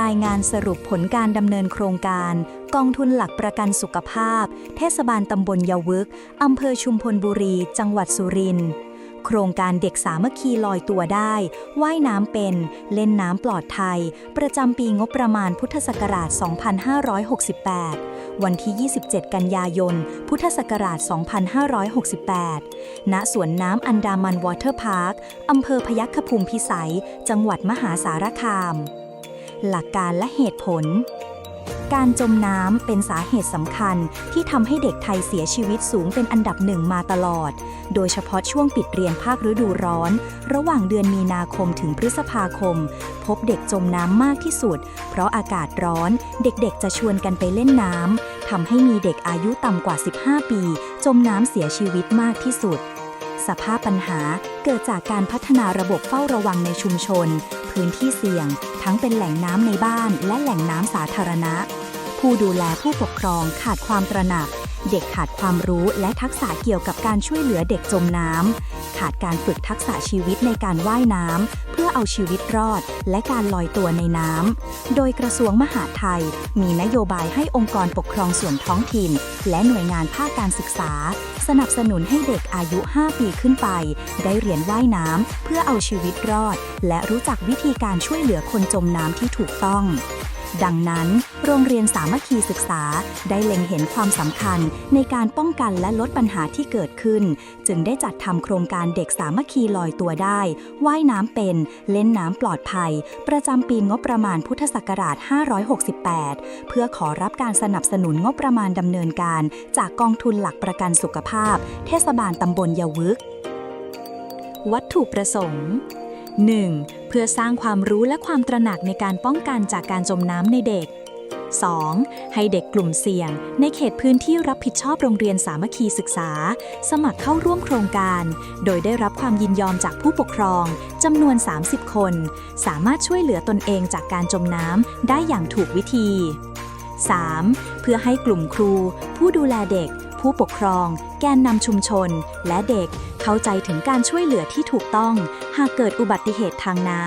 รายงานสรุปผลการดำเนินโครงการ กองทุนหลักประกันสุขภาพ เทศบาลตำบลยาวึกอำเภอชุมพลบุรี จังหวัดสุรินทร์โครงการเด็กสามัคคีลอยตัวได้ ว่ายน้ำเป็น เล่นน้ำปลอดภัย ประจำปีงบประมาณพุทธศักราช 2568 วันที่ 27 กันยายน พุทธศักราช 2568 ณ สวนน้ำอันดามันวอเตอร์พาร์ค อำเภอพยัคฆภูมิพิสัย จังหวัดมหาสารคาม หลักการและเหตุผล การจมน้ำเป็นสาเหตุสำคัญที่ทำให้เด็กไทยเสียชีวิตสูงเป็นอันดับหนึ่งมาตลอด โดยเฉพาะช่วงปิดเรียนภาคฤดูร้อน ระหว่างเดือนมีนาคมถึงพฤษภาคม พบเด็กจมน้ำมากที่สุด เพราะอากาศร้อน เด็กๆจะชวนกันไปเล่นน้ำทำให้มีเด็กอายุต่ำกว่า 15 ปี จมน้ำเสียชีวิตมากที่สุด สภาพปัญหาเกิดจากการพัฒนาระบบเฝ้าระวังในชุมชน พื้นที่เสี่ยง ทั้งเป็นแหล่งน้ำในบ้าน และแหล่งน้ำสาธารณะ ผู้ดูแลผู้ปกครองขาดความตระหนัก เด็กขาดความรู้และทักษะเกี่ยวกับการช่วยเหลือเด็กจมน้ำ ขาดการฝึกทักษะชีวิตในการว่ายน้ำเพื่อเอาชีวิตรอด และการลอยตัวในน้ำ โดยกระทรวงมหาดไทย มีนโยบายให้องค์กรปกครองส่วนท้องถิ่น และหน่วยงานภาคการศึกษา สนับสนุนให้เด็กอายุ 5 ปีขึ้นไป ได้เรียนว่ายน้ำเพื่อเอาชีวิตรอด และรู้จักวิธีการช่วยเหลือคนจมน้ำที่ถูกต้อง ดังนั้น โรงเรียนสามัคคีศึกษาได้เล็งเห็นความสำคัญในการป้องกันและลดปัญหาที่เกิดขึ้น จึงได้จัดทำโครงการเด็กสามัคคีลอยตัวได้ ว่ายน้ำเป็น เล่นน้ำปลอดภัย ประจำปีงบประมาณพุทธศักราช 568 เพื่อขอรับการสนับสนุนงบประมาณดำเนินการ จากกองทุนหลักประกันสุขภาพ เทศบาลตำบลยาวึกวัตถุประสงค์ 1. เพื่อสร้างความรู้และความตระหนักในการป้องกันจากการจมน้ำในเด็ก 2. ให้เด็กกลุ่มเสี่ยง ในเขตพื้นที่รับผิดชอบโรงเรียนสามัคคีศึกษา สมัครเข้าร่วมโครงการ โดยได้รับความยินยอมจากผู้ปกครองจำนวน 30 คน สามารถช่วยเหลือตนเองจากการจมน้ำได้อย่างถูกวิธี 3. เพื่อให้กลุ่มครู ผู้ดูแลเด็ก ผู้ปกครอง แกนนำชุมชน และเด็ก เข้าใจถึงการช่วยเหลือที่ถูกต้อง หากเกิดอุบัติเหตุทางน้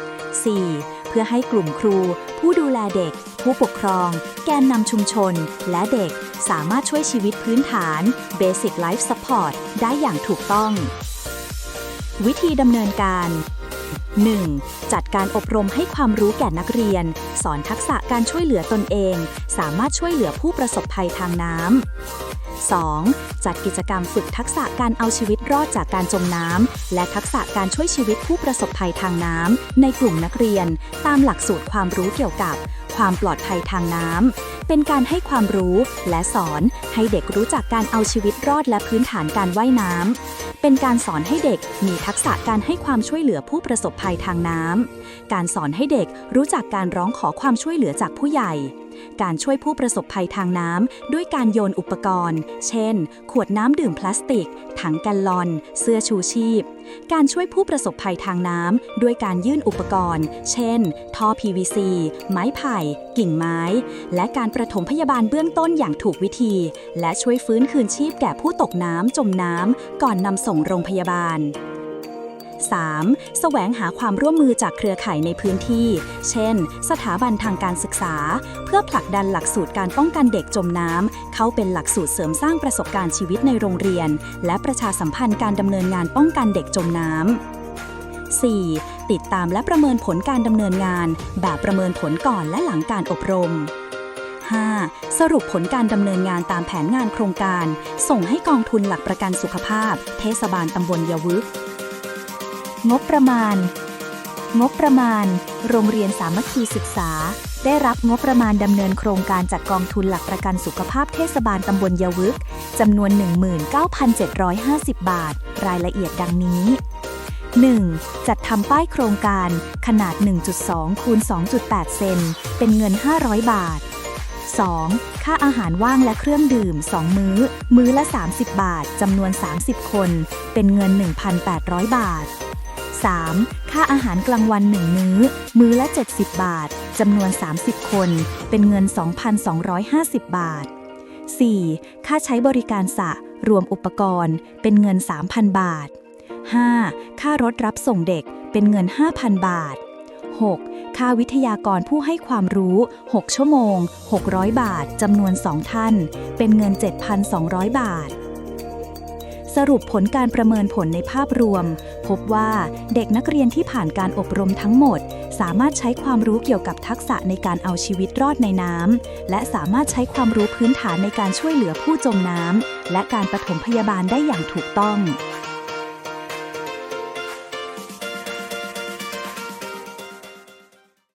ำ 4. เพื่อให้กลุ่มครู ผู้ดูแลเด็ก ผู้ปกครอง แกนนำชุมชน และเด็กสามารถช่วยชีวิตพื้นฐาน Basic Life Support ได้อย่างถูกต้อง วิธีดำเนินการ 1. จัดการอบรมให้ความรู้แก่นักเรียน สอนทักษะการช่วยเหลือตนเอง สามารถช่วยเหลือผู้ประสบภัยทางน้ำ 2. จัดกิจกรรมฝึกทักษะการเอาชีวิตรอดจากการจมน้ำ และทักษะการช่วยชีวิตผู้ประสบภัยทางน้ำในกลุ่มนักเรียน ตามหลักสูตรความรู้เกี่ยวกับ ความปลอดภัยทางน้ำ เป็นการให้ความรู้และสอนให้เด็กรู้จักการเอาชีวิตรอดและพื้นฐานการว่ายน้ำเป็นการสอนให้เด็กมีทักษะการให้ความช่วยเหลือผู้ประสบภัยทางน้ำ การสอนให้เด็กรู้จักการร้องขอความช่วยเหลือจากผู้ใหญ่ การช่วยผู้ประสบภัยทางน้ำด้วยการโยนอุปกรณ์ เช่น ขวดน้ำดื่มพลาสติก ถังแกลลอน เสื้อชูชีพ การช่วยผู้ประสบภัยทางน้ำด้วยการยื่นอุปกรณ์ เช่น ท่อ PVC ไม้ไผ่ กิ่งไม้ และการประถมพยาบาลเบื้องต้นอย่างถูกวิธี และช่วยฟื้นคืนชีพแก่ผู้ตกน้ำจมน้ำก่อนนำส่งโรงพยาบาล 3. แสวงหาความร่วมมือจากเครือข่ายในพื้นที่ เช่น สถาบันทางการศึกษา เพื่อผลักดันหลักสูตรการป้องกันเด็กจมน้ำ เข้าเป็นหลักสูตรเสริมสร้างประสบการณ์ชีวิตในโรงเรียน และประชาสัมพันธ์การดำเนินงานป้องกันเด็กจมน้ำ 4. ติดตามและประเมินผลการดำเนินงาน แบบประเมินผลก่อนและหลังการอบรม 5. สรุปผลการดำเนินงานตามแผนงานโครงการ ส่งให้กองทุนหลักประกันสุขภาพ เทศบาลตำบลยาวึก งบประมาณ งบประมาณ โรงเรียนสามัคคีศึกษา ได้รับงบประมาณดำเนินโครงการจากกองทุนหลักประกันสุขภาพเทศบาลตำบลยาวึกจำนวน 19,750 บาท รายละเอียดดังนี้ 1. จัดทำป้ายโครงการขนาด 1.2 คูณ 2.8 เซน เป็นเงิน 500 บาท 2. ค่าอาหารว่างและเครื่องดื่ม 2 มื้อ มื้อละ 30 บาท จำนวน 30 คน เป็นเงิน 1,800 บาท 3. ค่าอาหารกลางวัน 1 มื้อ มื้อละ 70 บาท จำนวน 30 คน เป็นเงิน 2,250 บาท 4. ค่าใช้บริการสระรวมอุปกรณ์ เป็นเงิน 3,000 บาท 5. ค่ารถรับส่งเด็ก เป็นเงิน 5,000 บาท 6. ค่าวิทยากรผู้ให้ความรู้ 6 ชั่วโมง 600 บาท จำนวน 2 ท่าน เป็นเงิน 7,200 บาท สรุปผลการประเมินผลในภาพรวม พบว่าเด็กนักเรียนที่ผ่านการอบรมทั้งหมด สามารถใช้ความรู้เกี่ยวกับทักษะในการเอาชีวิตรอดในน้ำและสามารถใช้ความรู้พื้นฐานในการช่วยเหลือผู้จมน้ำและการปฐมพยาบาลได้อย่างถูกต้อง